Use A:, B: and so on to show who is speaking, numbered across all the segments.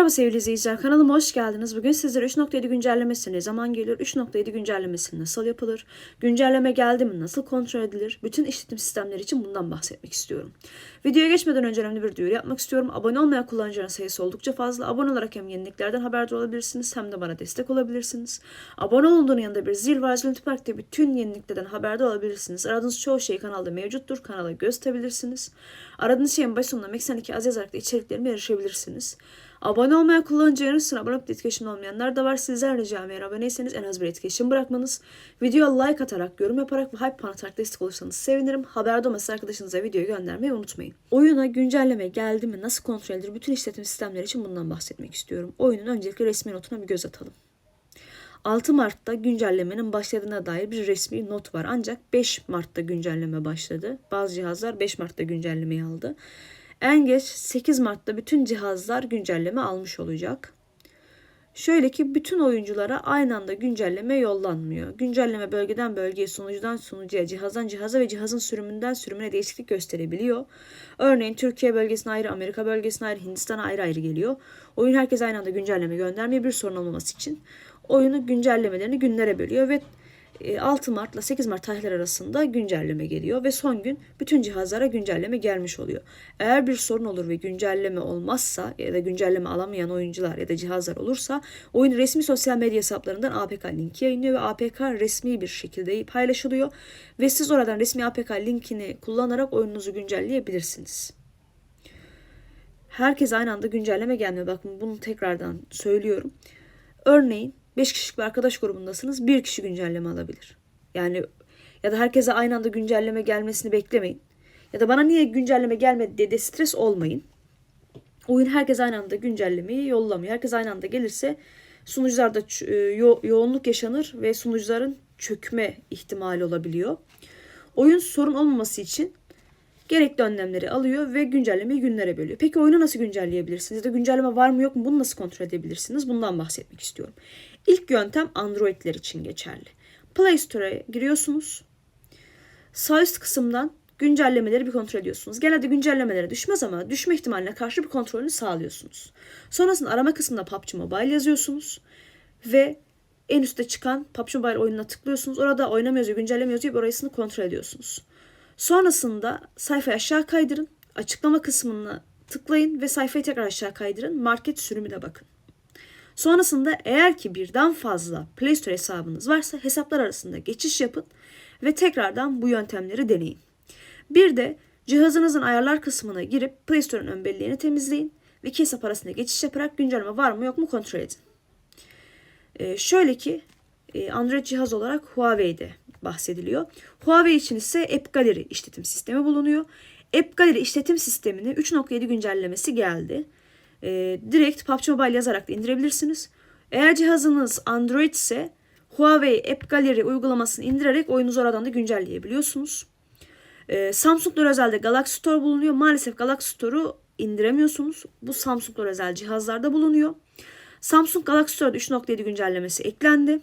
A: Merhaba sevgili izleyiciler, kanalıma hoş geldiniz. Bugün sizlere 3.7 güncellemesi ne zaman gelir, 3.7 güncellemesi nasıl yapılır, güncelleme geldi mi, nasıl kontrol edilir, bütün işletim sistemleri için bundan bahsetmek istiyorum. Videoya geçmeden önce önemli bir duyuru yapmak istiyorum. Abone olmayan kullanıcıların sayısı oldukça fazla. Abone olarak hem yeniliklerden haberdar olabilirsiniz hem de bana destek olabilirsiniz. Abone olunduğunun yanında bir zil var. Zilin Park'ta bütün yeniliklerden haberdar olabilirsiniz. Aradığınız çoğu şey kanalda mevcuttur. Kanala göz atabilirsiniz. Aradığınız şeyin başında Meksen 2 az yazarak da içeriklerime erişebilirsiniz. Abone olmayan kullanıcıların sıra abone olup etkileşim olmayanlar da var. Sizler ricam eğer aboneyseniz en az bir etkileşim bırakmanız, videoya like atarak, yorum yaparak ve hype puan atarak destek olursanız sevinirim. Haberde olması arkadaşınıza videoyu göndermeyi unutmayın. Oyuna güncelleme geldi mi, nasıl kontrol edilir, bütün işletim sistemleri için bundan bahsetmek istiyorum. Oyunun öncelikle resmi notuna bir göz atalım. 6 Mart'ta güncellemenin başladığına dair bir resmi not var. Ancak 5 Mart'ta güncelleme başladı. Bazı cihazlar 5 Mart'ta güncellemeyi aldı. En geç 8 Mart'ta bütün cihazlar güncelleme almış olacak. Şöyle ki bütün oyunculara aynı anda güncelleme yollanmıyor. Güncelleme bölgeden bölgeye, sunucudan sunucuya, cihazdan cihaza ve cihazın sürümünden sürümüne değişiklik gösterebiliyor. Örneğin Türkiye bölgesine ayrı, Amerika bölgesine ayrı, Hindistan'a ayrı ayrı geliyor. Oyun herkes aynı anda güncelleme göndermiyor bir sorun olmaması için. Oyunu güncellemelerini günlere bölüyor ve 6 Mart ile 8 Mart tarihler arasında güncelleme geliyor ve son gün bütün cihazlara güncelleme gelmiş oluyor. Eğer bir sorun olur ve güncelleme olmazsa ya da güncelleme alamayan oyuncular ya da cihazlar olursa oyun resmi sosyal medya hesaplarından APK linki yayınlıyor ve APK resmi bir şekilde paylaşılıyor ve siz oradan resmi APK linkini kullanarak oyununuzu güncelleyebilirsiniz. Herkes aynı anda güncelleme gelmiyor. Bakın bunu tekrardan söylüyorum. Örneğin 5 kişilik bir arkadaş grubundasınız. Bir kişi güncelleme alabilir. Yani ya da herkese aynı anda güncelleme gelmesini beklemeyin. Ya da bana niye güncelleme gelmedi diye de stres olmayın. Oyun herkes aynı anda güncellemeyi yollamıyor. Herkes aynı anda gelirse sunucularda yo- yoğunluk yaşanır ve sunucuların çökme ihtimali olabiliyor. Oyun sorun olmaması için gerekli önlemleri alıyor ve güncellemeyi günlere bölüyor. Peki oyunu nasıl güncelleyebilirsiniz? Ya da güncelleme var mı yok mu bunu nasıl kontrol edebilirsiniz? Bundan bahsetmek istiyorum. İlk yöntem Android'ler için geçerli. Play Store'a giriyorsunuz. Sağ üst kısımdan güncellemeleri bir kontrol ediyorsunuz. Genelde güncellemelere düşmez ama düşme ihtimaline karşı bir kontrolünü sağlıyorsunuz. Sonrasında arama kısmında PUBG Mobile yazıyorsunuz ve en üstte çıkan PUBG Mobile oyununa tıklıyorsunuz. Orada oynama yazıyor, güncelleme yazıyor. Orasını kontrol ediyorsunuz. Sonrasında sayfayı aşağı kaydırın. Açıklama kısmına tıklayın ve sayfayı tekrar aşağı kaydırın. Market sürümüne bakın. Sonrasında eğer ki birden fazla Play Store hesabınız varsa hesaplar arasında geçiş yapın ve tekrardan bu yöntemleri deneyin. Bir de cihazınızın ayarlar kısmına girip Play Store'un ön belleğini temizleyin ve iki hesap arasında geçiş yaparak güncelleme var mı yok mu kontrol edin. Ee, şöyle ki e, Android cihaz olarak Huawei'de bahsediliyor. Huawei için ise App Gallery işletim sistemi bulunuyor. App Gallery işletim sistemine 3.7 güncellemesi geldi. E, direkt PUBG Mobile yazarak da indirebilirsiniz. Eğer cihazınız Android ise Huawei App Gallery uygulamasını indirerek oyunuzu oradan da güncelleyebiliyorsunuz. E, Samsung'lar özelde Galaxy Store bulunuyor. Maalesef Galaxy Store'u indiremiyorsunuz. Bu Samsung'lar özel cihazlarda bulunuyor. Samsung Galaxy Store'da 3.7 güncellemesi eklendi.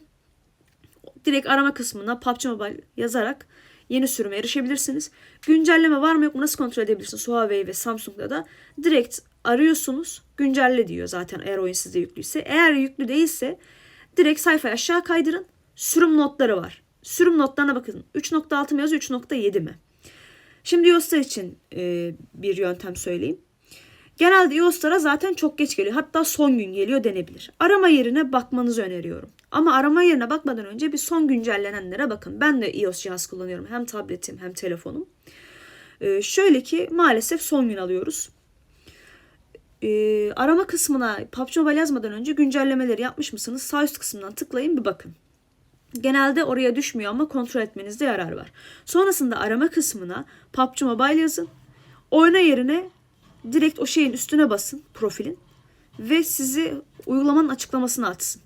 A: Direkt arama kısmına PUBG Mobile yazarak yeni sürüme erişebilirsiniz. Güncelleme var mı yok mu nasıl kontrol edebilirsiniz Huawei ve Samsung'da da direkt arıyorsunuz güncelle diyor zaten eğer oyun sizde yüklüyse. Eğer yüklü değilse direkt sayfayı aşağı kaydırın sürüm notları var. Sürüm notlarına bakın 3.6 mı yazıyor 3.7 mi? Şimdi iOS'lar için e, bir yöntem söyleyeyim. Genelde iOS'lara zaten çok geç geliyor. Hatta son gün geliyor denebilir. Arama yerine bakmanızı öneriyorum. Ama arama yerine bakmadan önce bir son güncellenenlere bakın. Ben de iOS cihaz kullanıyorum. Hem tabletim hem telefonum. Ee, şöyle ki maalesef son gün alıyoruz. Ee, arama kısmına PUBG Mobile yazmadan önce güncellemeleri yapmış mısınız? Sağ üst kısmından tıklayın bir bakın. Genelde oraya düşmüyor ama kontrol etmenizde yarar var. Sonrasında arama kısmına PUBG Mobile yazın. Oyna yerine direkt o şeyin üstüne basın profilin ve sizi uygulamanın açıklamasını atsın.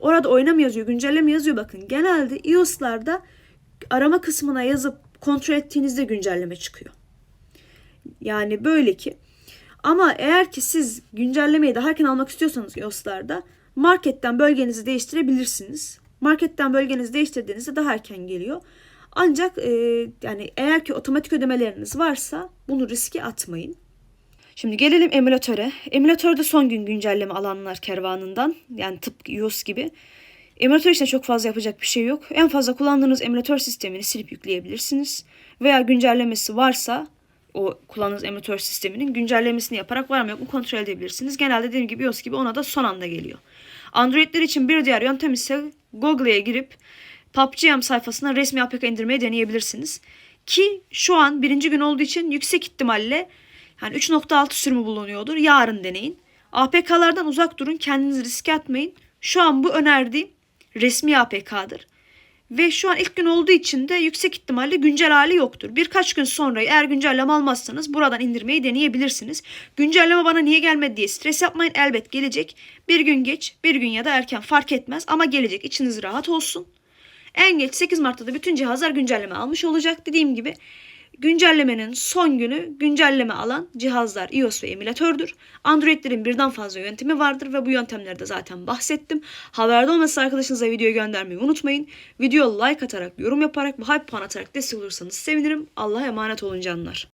A: Orada oynama yazıyor, güncelleme yazıyor bakın. Genelde iOS'larda arama kısmına yazıp kontrol ettiğinizde güncelleme çıkıyor. Yani böyle ki ama eğer ki siz güncellemeyi daha erken almak istiyorsanız iOS'larda marketten bölgenizi değiştirebilirsiniz. Marketten bölgenizi değiştirdiğinizde daha erken geliyor. Ancak e, yani eğer ki otomatik ödemeleriniz varsa bunu riske atmayın. Şimdi gelelim emülatöre. Emülatörde son gün güncelleme alanlar kervanından yani tıpkı iOS gibi. Emülatör için çok fazla yapacak bir şey yok. En fazla kullandığınız emülatör sistemini silip yükleyebilirsiniz. Veya güncellemesi varsa o kullandığınız emülatör sisteminin güncellemesini yaparak var mı yok mu kontrol edebilirsiniz. Genelde dediğim gibi iOS gibi ona da son anda geliyor. Androidler için bir diğer yöntem ise Google'ya girip PUBGM sayfasına resmi APK indirmeyi deneyebilirsiniz. Ki şu an birinci gün olduğu için yüksek ihtimalle yani 3.6 sürümü bulunuyordur. Yarın deneyin. APK'lardan uzak durun. Kendinizi riske atmayın. Şu an bu önerdiğim resmi APK'dır. Ve şu an ilk gün olduğu için de yüksek ihtimalle güncel hali yoktur. Birkaç gün sonra eğer güncelleme almazsanız buradan indirmeyi deneyebilirsiniz. Güncelleme bana niye gelmedi diye stres yapmayın. Elbet gelecek. Bir gün geç, bir gün ya da erken fark etmez ama gelecek. İçiniz rahat olsun. En geç 8 Mart'ta da bütün cihazlar güncelleme almış olacak. Dediğim gibi güncellemenin son günü güncelleme alan cihazlar iOS ve emülatördür. Androidlerin birden fazla yöntemi vardır ve bu yöntemlerde zaten bahsettim. Haberde olması arkadaşınıza videoyu göndermeyi unutmayın. Video like atarak, yorum yaparak ve hype puan atarak destek olursanız sevinirim. Allah'a emanet olun canlar.